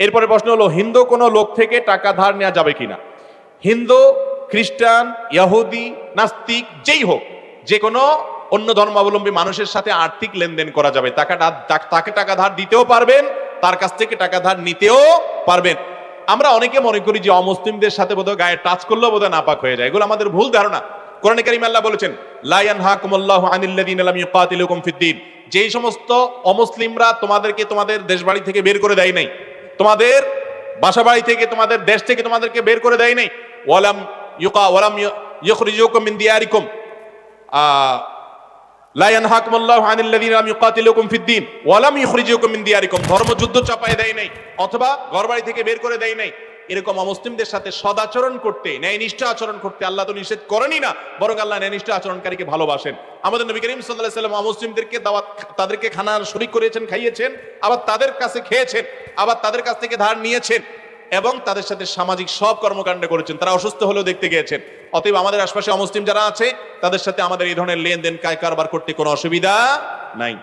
এরপরে প্রশ্ন হলো, হিন্দু কোনো লোক থেকে টাকা ধার নেওয়া যাবে কিনা? হিন্দু, খ্রিস্টান ইয়াহুদি নাস্তিক, যেই হোক, যে কোনো অন্য ধর্মাবলম্বী মানুষের সাথে আর্থিক লেনদেন করা যাবে। তাকে টা- তাকে টাকা ধার দিতেও পারবেন, তার কাছ থেকে টাকা ধার নিতেও পারবেন। আমরা অনেকে মনে করি যে অমুসলিমদের সাথে বোধহয় গায়ে টাচ করলেও বোধহয় নাপাক হয়ে যায়। এগুলো আমাদের ভুল ধারণা। কোরআন কারিম আল্লাহ বলেছেন লায়ান ইয়ানহাকুমুল্লাহু আনিল্লাযিনা লাম ইউকাতিলুকুম ফিদ-দীন যেই সমস্ত অমুসলিমরা তোমাদেরকে তোমাদের দেশবাড়ি থেকে বের করে দেয় নাই তোমাদের বাসা বাড়ি থেকে, তোমাদের দেশ থেকে তোমাদেরকে বের করে দেয় নাই। ওয়ালাম ইউকা, ওয়ালাম ইউখরিজুকুম মিন দিয়ারিকুম। লা ইয়ানহাকুমুল্লাহু আনিল্লাযিনা লাম ইউকাতিলুকুম ফিদ-দীন ওয়া লাম ইখরিজুকুম মিন দিয়ারিকুম। ধর্মযুদ্ধ চাপায় দেয় নাই, অথবা ঘরবাড়ি থেকে বের করে দেয় নাই। এরকম অমুসলিমদের সাথে সদাচরণ করতে, ন্যায়নিষ্ঠ আচরণ করতে আল্লাহ তো নিষেধ করেনই না, বরং আল্লাহ ন্যায়নিষ্ঠ আচরণকারীকে ভালোবাসেন। আমাদের নবী করিম আলাইহি সাল্লাম অমুসলিমদেরকে দাওয়াত, তাদেরকে খানার শরীক করেছেন, খাইয়েছেন, আবার তাদের কাছে খেয়েছেন। আবার তাদের কাছ থেকে ধার নিয়েছেন এবং তাদের সাথে সামাজিক সব কর্মকাণ্ড করেছেন। তারা অসুস্থ হলেও দেখতে গিয়েছেন। অতএব আমাদের আশপাশে অমুসলিম যারা আছে, তাদের সাথে আমাদের এই ধরনের লেনদেন কায় কারবার করতে কোনো অসুবিধা নাই।